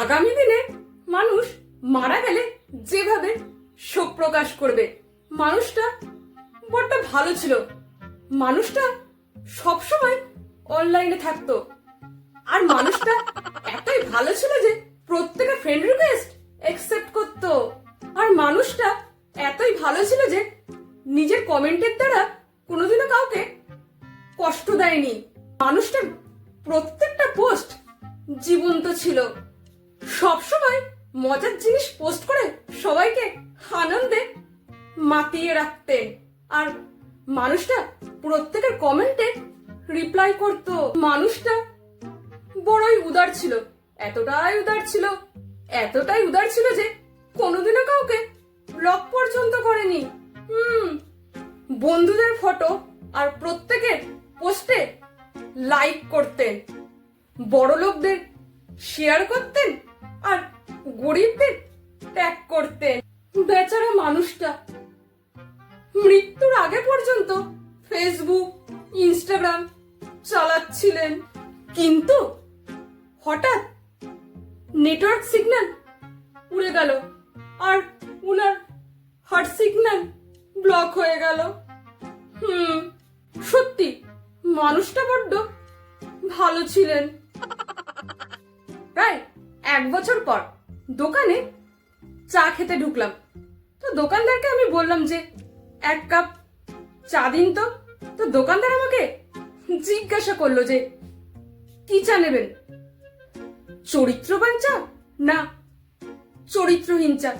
আগামী দিনে মানুষ মারা গেলে যেভাবে শোক প্রকাশ করবে, মানুষটা বড্ড ভালো ছিল। মানুষটা সবসময় অনলাইনে থাকতো। আর মানুষটা এতই ভালো ছিল যে প্রত্যেকের ফ্রেন্ড রিকোয়েস্ট অ্যাকসেপ্ট করতো। আর মানুষটা এতই ভালো ছিল যে নিজের কমেন্টের দ্বারা কোনোদিনও কাউকে কষ্ট দেয়নি। মানুষটার প্রত্যেকটা পোস্ট জীবন্ত ছিল। সবসময় মজার জিনিস পোস্ট করে সবাইকে আনন্দে মাতিয়ে রাখতেন আর মানুষটা প্রত্যেকের কমেন্টে রিপ্লাই করত, মানুষটা বড়ই উদার ছিল, এতটাই উদার ছিল, এতটাই উদার ছিল যে কোনোদিনও কাউকে ব্লক পর্যন্ত করেনি। হুম, বন্ধুদের ফটো আর প্রত্যেকের পোস্টে লাইক করতেন। বড় লোকদের শেয়ার করতেন আর গরিবদের ত্যাগ করতেন বেচারা মানুষটা মৃত্যুর আগে পর্যন্ত ফেসবুক ইনস্টাগ্রাম চালাচ্ছিলেন। কিন্তু হঠাৎ নেটওয়ার্ক সিগন্যাল উড়ে গেল আর উনার হার্ট সিগন্যাল ব্লক হয়ে গেল। হুম, সত্যি মানুষটা বড্ড ভালো ছিলেন। প্রায় এক বছর পর দোকানে চা খেতে ঢুকলাম। তো দোকানদারকে আমি বললাম যে, এক কাপ চা দিন তো। তো দোকানদার আমাকে জিজ্ঞাসা করল যে, কি চা নেবেন? চরিত্রবান চা না চরিত্রহীন চা?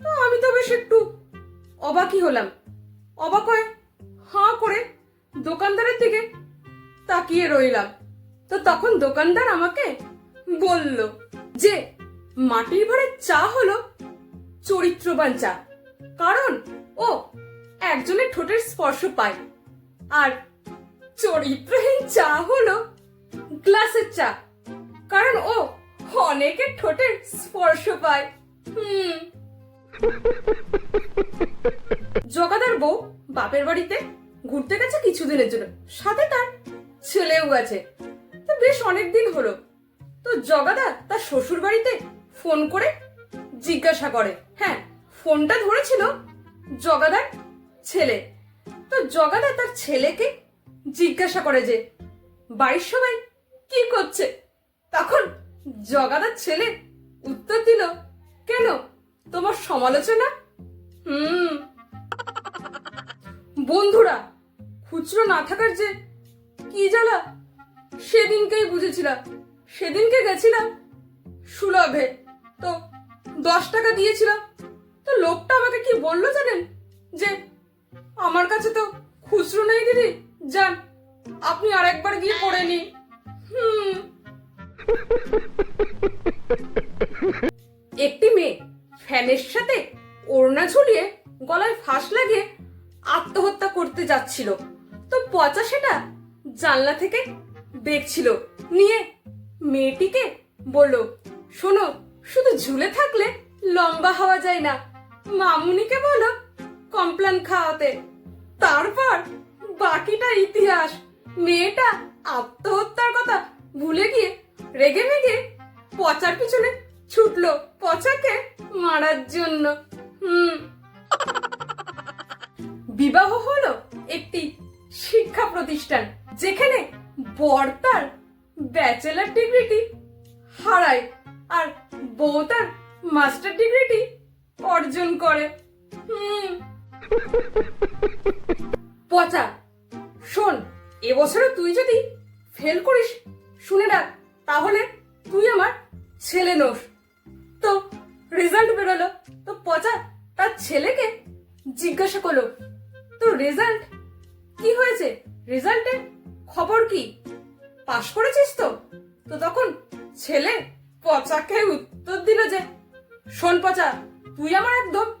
তো আমি তো বেশ একটু অবাকই হলাম। অবাক হয়ে হাঁ করে দোকানদারের দিকে তাকিয়ে রইলাম। তো তখন দোকানদার আমাকে বলল যে মাটির ঘরের চা হলো চরিত্রবান চা। কারণ ও একজনের ঠোঁটের স্পর্শ পায়। আর চরিত্রহীন চা হলো গ্লাসের চা। কারণ ও অনেকের ঠোঁটের স্পর্শ পায়। হুম। জগাদার বউ বাপের বাড়িতে ঘুরতে গেছে কিছুদিনের জন্য। সাথে তার ছেলেও গেছে তো বেশ অনেক দিন হলো। তো জগাদা তার শ্বশুর বাড়িতে ফোন করে জিজ্ঞাসা করে। হ্যাঁ ফোনটা ধরেছিল জগাদার ছেলে। তো জগাদা তার ছেলেকে জিজ্ঞাসা করে যে, বাড়ির সবাই কি করছে? তখন জগাদার ছেলে উত্তর দিল, কেন, তোমার সমালোচনা? হুম, বন্ধুরা, খুচরো না থাকার যে কি জ্বালা, সেদিনকেই বুঝেছিলাম। সেদিনকে গেছিলাম সুলভে। তো দশ টাকা দিয়েছিলাম। তো লোকটা আমাকে কি বলল জানেন? যে আমার কাছে তো খুচরো নেই দিদি, যান, আপনি আরেকবার গিয়ে পড়ে নিন। হুম। একটি মেয়ে ফ্যানের সাথে ওড়না ঝুলিয়ে গলায় ফাঁস লাগিয়ে আত্মহত্যা করতে যাচ্ছিল। তো পচা সেটা জানলা থেকে দেখছিল নিয়ে মেয়েটিকে বলল, শোনো, শুধু ঝুলে থাকলে লম্বা হওয়া যায় না। মামুনিকে বলো, কমপ্লান খাওয়াতে। তারপর বাকিটা ইতিহাস। মেয়েটা আত্মহত্যার কথা ভুলে গিয়ে রেগে মেগে পচার পিছনে ছুটলো, পচাকে মারার জন্য। হুম। বিবাহ হলো একটি শিক্ষা প্রতিষ্ঠান, যেখানে বর তার ব্যাচেলার ডিগ্রিটি হারায় আর বউ তার মাস্টার ডিগ্রিটি অর্জন করে। হুম। পচা, শোন এবছরে তুই যদি ফেল করিস, শুনে না, তাহলে তুই আমার ছেলে নোস। তো রেজাল্ট বেরোলো। তো পচা, তার ছেলেকে জিজ্ঞাসা করল তো রেজাল্ট কি হয়েছে? রেজাল্টের খবর কি? পাশ করেছিস তো? তো তখন ছেলে পচাকে উত্তর দিল যে, শোন পচা, তুই আমার একদম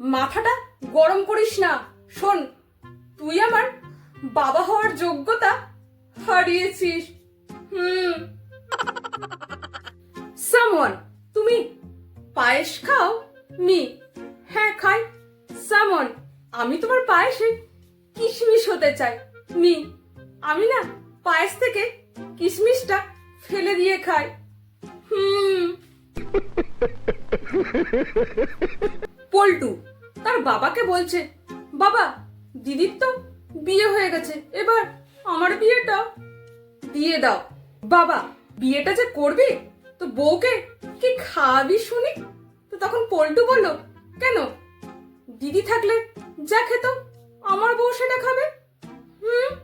মাথাটা গরম করিস না। শোন, তুই আমার বাবা হওয়ার যোগ্যতা হারিয়েছিস। হুম। সামওয়ান, তুমি পায়েস খাও? মি। হ্যাঁ খাই। সামন আমি তোমার পায়েসে কিশমিশ হতে চাই। মি, আমি না পায়েস থেকে কিশমিশটা ফেলে দিয়ে খাই হুম। পল্টু তার বাবাকে বলছে, বাবা, দিদির তো বিয়ে হয়ে গেছে, এবার আমার বিয়েটা দিয়ে দাও। বাবা, বিয়েটা যে করবি? তো বউকে কি খাওয়াবি শুনি? তো তখন পল্টু বলল, কেন? দিদি থাকলে যা খেত, আমার বউ সেটা খাবে? হুম?